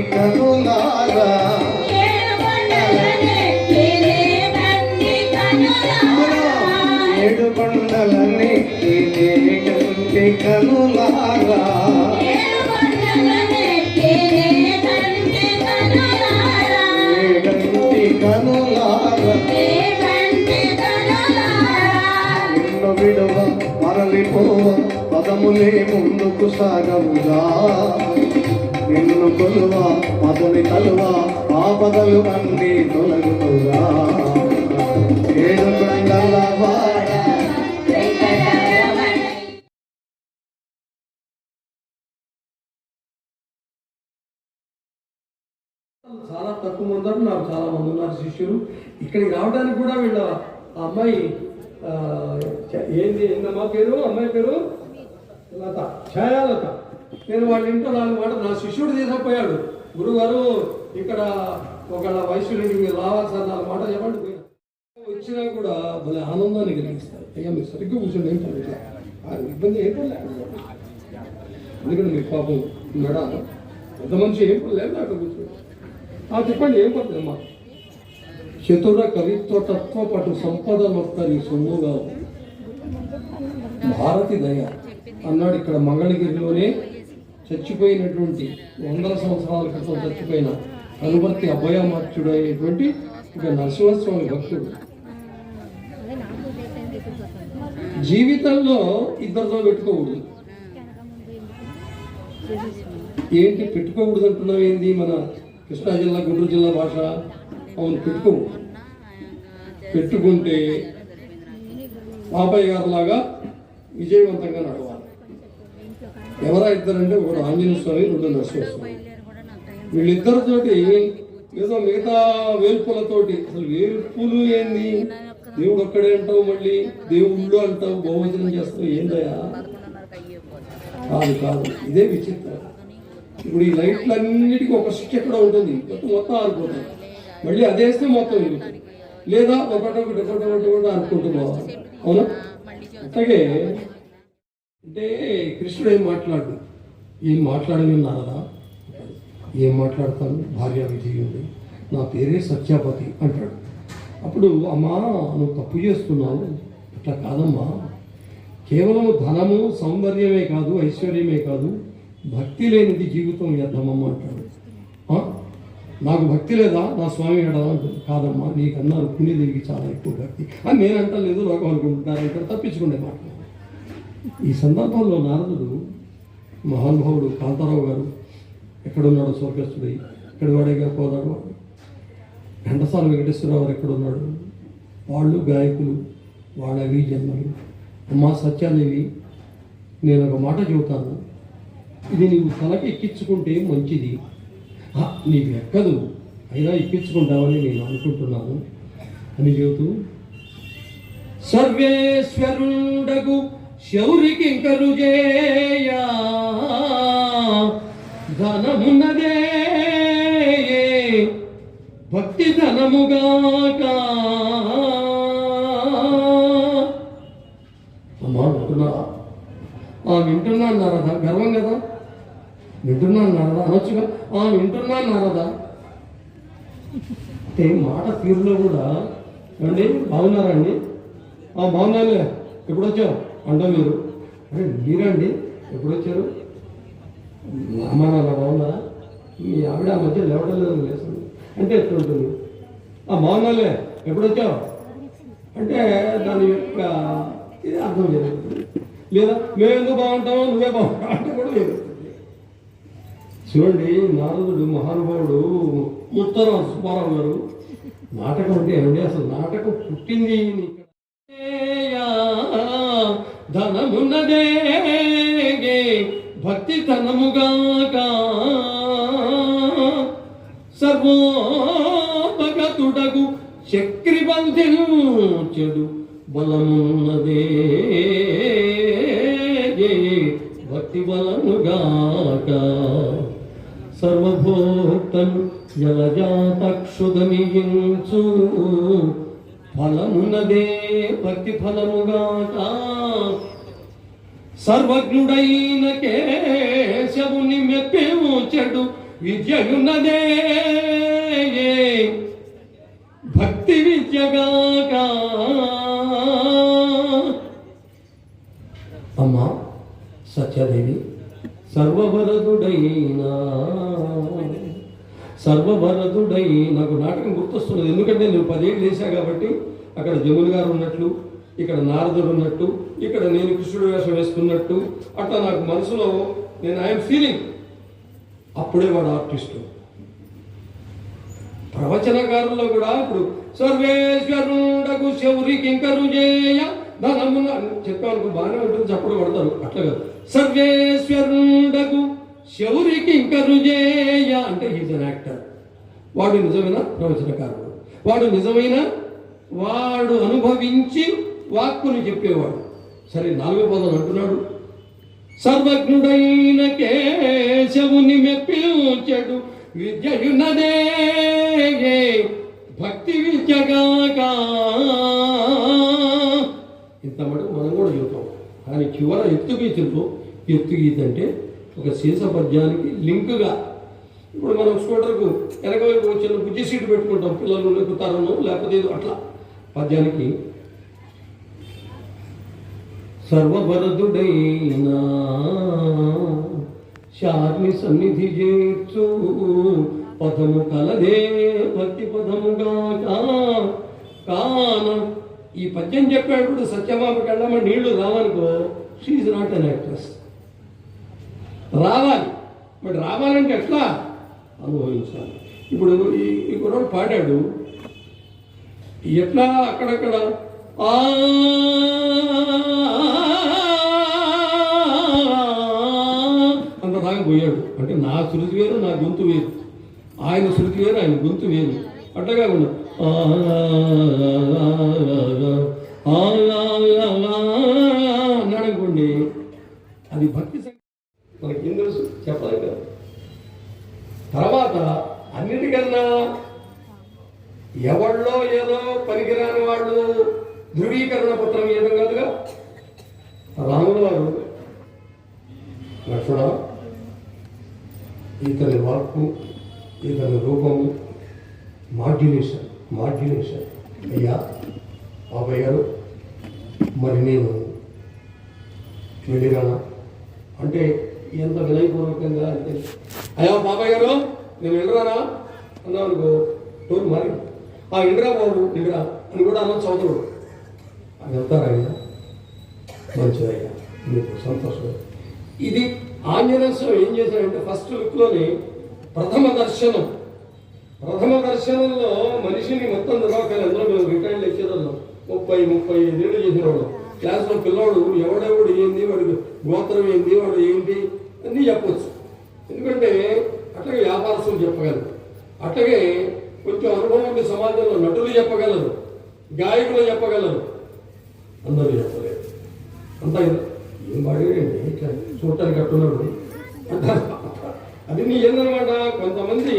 కనులారా. ఏడు కొండలనెక్కి నీ కంటి కనులారా. కంటి కనులారా. నిన్ను మరలిపోవ పదములే ముందుకు సాగవుగా నిన్ను కొలువ మధుని కలువ ఆపదలు అన్ని తొలగుగా ఏడు కొండల చాలా తక్కువ మంది ఉన్నారు నాకు చాలా మంది ఉన్నారు శిష్యులు. ఇక్కడికి రావడానికి కూడా వీళ్ళ ఆ అమ్మాయి ఆ, ఏంది ఏందమ్మా పేరు? అమ్మాయి పేరు? లత ఛాయాలత. నేను వాళ్ళ ఇంట్లో నాలుగు మాట నా శిష్యుడు తీసుకుపోయాడు. గురుగారు ఇక్కడ ఒక వైశ్యుడికి మీరు రావాలి సార్ నాలుగు మాట చెప్పండి. వచ్చినా కూడా భలే ఆనందాన్ని కలిగిస్తారు అయ్యా మీరు సరిగ్గా కూర్చోండి ఏం పర్లేదు ఇబ్బంది ఏం పర్లేదు ఎందుకంటే మీకు పాపం మెడ పెద్ద మనిషి ఏం పర్లేదు అక్కడ కూర్చోండి ఆ చెప్పండి ఏం పడుతుందమ్మా చతుర కవిత్వ తత్వ పటు సంపదలొక్కరి సొమ్ముగా భారతి దయ. అన్నాడు ఇక్కడ మంగళగిరిలోనే చచ్చిపోయినటువంటి వందల సంవత్సరాల క్రితం చచ్చిపోయిన కనువర్తి అభయమార్చుడు అయినటువంటి ఒక నరసింహస్వామి భక్తుడు. జీవితంలో ఇద్దరితో పెట్టుకోకూడదు. ఏంటి పెట్టుకోకూడదు అంటున్నావు ఏంది? మన కృష్ణా జిల్లా గుంటూరు జిల్లా భాష అవును పెట్టుకో పెట్టుకుంటే పాపయ్య గారు లాగా విజయవంతంగా నడవాలి. ఎవరా ఇద్దరంటే ఒకడు ఆంజనేయ స్వామి రెండు నరసింహస్వామి వీళ్ళిద్దరితోటి ఏదో మిగతా వేల్పులతోటి అసలు వేల్పులు ఏంది? దేవుడు ఒక్కడే అంటావు మళ్ళీ దేవుళ్ళు అంటావు బహువచనం చేస్తావు ఏందయ్యా? కాదు కాదు ఇదే విచిత్రం. ఇప్పుడు ఈ లైట్లన్నిటికీ ఒక స్విచ్ ఎక్కడ ఉంటుంది మొత్తం మొత్తం ఆరిపోతుంది. మళ్ళీ అదే వేస్తే మొత్తం లేదా ఒకటి ఒకటి కూడా ఒకటి పోవాలి అవునా? అట్లాగే అంటే కృష్ణుడు ఏం మాట్లాడు? ఏం మాట్లాడని నారదా ఏం మాట్లాడతాను? భార్య విజయుడు నా పేరే సత్యాపతి అంటాడు. అప్పుడు అమ్మా నువ్వు తప్పు చేస్తున్నావు. ఇట్లా కాదమ్మా. కేవలం ధనము సౌందర్యమే కాదు ఐశ్వర్యమే కాదు. భక్తి లేనిది జీవితం వ్యర్థమమ్మ అంటాడు. నాకు భక్తి లేదా? నా స్వామి ఎడదా అంటుంది కాదమ్మా నీకన్నా రుక్మిణీదేవికి చాలా ఎక్కువ భక్తి. అని నేను అంటలేదు లోకం అనుకుంటున్నారు ఇక్కడ తప్పించుకునే మాట్లాడు ఈ సందర్భంలో నారదుడు మహానుభావుడు కాంతారావు గారు ఎక్కడున్నాడు స్వర్గస్థుడై ఎక్కడ వాడేగా పోదాడు ఘంటసాల వెంకటేశ్వరరావు గారు ఎక్కడున్నాడు? వాళ్ళు గాయకులు వాళ్ళవి జన్మలు. అమ్మా సత్యాదేవి నేను ఒక మాట చెబుతాను. ఇది నీవు తలకి ఎక్కించుకుంటే మంచిది. నీకు ఎక్కదు. అయినా ఎక్కించుకుంటామని నేను అనుకుంటున్నాను. అని చెబుతూ సర్వేశ్వరుండగు శౌరికి కరుజేయ ధనమున్నదే. భక్తి ధనముగాక. అమ్మా వింటున్నారా? ఆ వింటున్నాను నారదా గర్వం కదా? వింటున్నాను నారదా అనొచ్చుగా? ఆ వింటున్నాను నారదా. అంటే మాట తీరులో కూడా అండి? బాగున్నారండి బాగున్నాలే ఎప్పుడు వచ్చావు అంట మీరు అరే మీరండి ఎప్పుడు వచ్చారు అమ్మ నాన్న బాగున్నారా? మీ ఆవిడ ఆ మధ్య లేవడం లేదు లేస్తుంది అంటే ఎట్లుంటుంది ఆ బాగున్నాలే ఎప్పుడు వచ్చావు అంటే దాని యొక్క ఇది అర్థం లేదు. లేదా మేము ఎందుకు బాగుంటామో నువ్వే బాగుంటావు అంటే కూడా లేదు. చూడండి నారదుడు మహానుభావుడు ఉత్తర సుబ్బారావు గారు నాటకం అంటే ఏమండి? అసలు నాటకం పుట్టింది ధనమున్నదే భక్తి ధనముగాక సర్వోపగతుడగు చక్రిబంధిను చెడు బలమున్నదే భక్తి బలముగాక సర్వభోక్తను జలజాతక్షుదమియించు ఫలమున్నదే భక్తి ఫలముగాక సర్వజ్ఞుడైన కేశవుని మెప్పెము చెడు విద్యయున్నదే. భక్తి విద్యగాక అమ్మా సత్యదేవి సర్వవరదుడైనా సర్వభరతుడై నాకు నాటకం గుర్తొస్తున్నది. ఎందుకంటే నేను పదేళ్ళు చేశా కాబట్టి అక్కడ జములు గారు ఉన్నట్లు ఇక్కడ నారదుడు ఉన్నట్టు ఇక్కడ నేను కృష్ణుడు వేషం వేసుకున్నట్టు అట్లా నాకు మనసులో నేను ఐఎమ్ ఫీలింగ్. అప్పుడే వాడు ఆర్టిస్టు. ప్రవచనకారుల్లో కూడా ఇప్పుడు సర్వేశ్వరుడకు శౌరి కింకరు చేయ ధనమున చెప్పాను బాగానే ఉంటుంది చప్పుడు పడతారు. అట్లా కాదు. సర్వేశ్వరుడకు శౌరికి కింకరు చేయ అంటే హీజ్ అన్ యాక్టర్ వాడు నిజమైన ప్రవచనకారుడు. వాడు నిజమైన వాడు అనుభవించి వాక్కును చెప్పేవాడు. సరే నాలుగో పదం అంటున్నాడు. సర్వజ్ఞుడైన కేశవుని మెప్పించడు విద్యయున్నదే భక్తి విద్యగాక ఇంత మటుకు మనం కూడా చెబుతాం కానీ చివర ఎత్తు గీతలతో ఎత్తు గీత అంటే ఒక సీస పద్యానికి లింకుగా ఇప్పుడు మనం స్కూటర్కు వెనక వైపు వచ్చిన బుజ్జి సీటు పెట్టుకుంటాం పిల్లలు ఎక్కుతారనో లేకపోతే అట్లా పద్యానికి. సర్వభరదుడైనా శార్ని సన్నిధి చేర్చు పదము కలదే భక్తి పదముగా కాన ఈ పద్యం చెప్పాడు సత్యభామకి వెళ్ళమని నీళ్ళు రావనుకో షీఈ్ నాట్ అన్ యాక్ట్రెస్ రావాలి మరి రావాలంటే ఎట్లా అనుభవించాలి ఇప్పుడు ఈ ఈ కుర్రాడు పాడాడు ఎట్లా అక్కడక్కడ ఆ అంత దాకా పోయాడు అంటే నా శృతి వేరు నా గొంతు వేరు ఆయన శృతి వేరు ఆయన గొంతు వేరు అట్టగా ఉన్నాడు అన్నాడు అనుకోండి అది భక్తి మనకి ఏం తెలుసు కదా. తర్వాత అన్నిటికన్నా ఎవళ్ళో ఏదో పనికిరాని వాళ్ళు ధృవీకరణ పత్రం ఇవ్వడం కాదుగా? రాముల వారు లక్ష్మణ ఇతని వాక్కు ఇతని రూపము మాడ్యులేషన్ మాడ్యులేషన్. అయ్యా బాబాయ్ గారు మరి నేను వెళ్ళిరానా? అంటే ఎంత వినయపూర్వకంగా అంటే. అయ్యా బాబాయ్ గారు నేను ఇండ్రానా అన్నావు అనుకో టూర్ మరి. ఆ ఇండ్రా బాబు ఇండ్రా. అని కూడా అన్న చదువుడు అది వెళ్తారయ్యా మంచిదయ్యా మీకు సంతోషం ఇది ఆంజనేయ స్వామి ఏం చేశాడంటే ఫస్ట్ లుక్లోని ప్రథమ దర్శనం. ప్రథమ దర్శనంలో మనిషిని మొత్తం నిర్వాహకాలు అందులో మేము రిటైర్డ్ లెక్చరర్లు ముప్పై ముప్పై ఐదేళ్ళు వాళ్ళు క్లాస్లో పిల్లోడు ఎవడెవడు ఏంది వాడి గోత్రం ఏంది వాడు ఏంటి అన్నీ చెప్పవచ్చు ఎందుకంటే అట్లాగే వ్యాపారస్తులు చెప్పగలరు. అట్లాగే కొంచెం అనుభవం ఉండే సమాజంలో నటులు చెప్పగలరు. గాయకులు చెప్పగలరు. అందరూ చెప్పలేరు. అంతా ఏం పాడాడండి ఇట్లా చూడటానికి అట్టున్నాడు. అంటారు అది నీ ఏందనమాట? కొంతమంది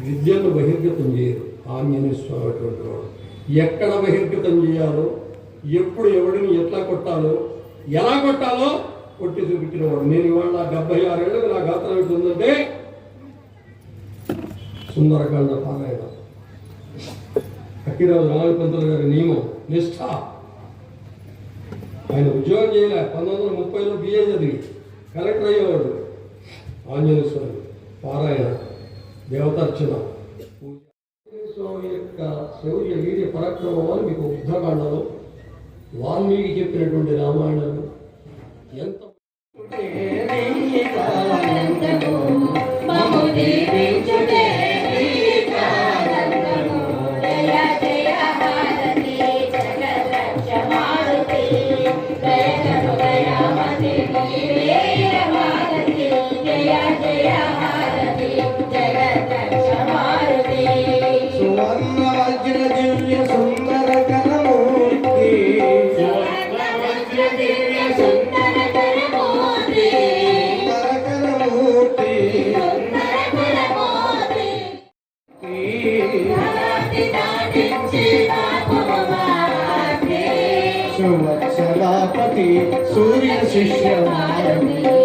విద్యను బహిర్గతం చేయరు. ఆంజనేయ స్వామి అటువంటి వాడు. ఎక్కడ బహిర్గతం చేయాలో ఎప్పుడు ఎవడిని ఎట్లా కొట్టాలో ఎలా కొట్టాలో కొట్టి చూపించిన వాడు నేను ఇవాళ నా డెబ్బై ఆరేళ్ళకి నా గాత్రం అవుతుందంటే సుందరకాండ పారాయణ. అక్కిరాజు రామయ్య పంతులు గారి నియమం నిష్ఠ ఆయన ఉద్యోగం చేయలే. పంతొమ్మిది వందల ముప్పైలో బిఏ చదివి. కలెక్టర్ అయ్యేవాడు. ఆంజనేయ స్వామి. పారాయణ. దేవతార్చన. స్వామి యొక్క శౌర్య వీర్య పరాక్రమాలు మీకు యుద్ధకాండలో వాల్మీకి చెప్పినటువంటి రామాయణాలు ఎంత మము सुवत्सलापति सूर्यशिष्यमारणे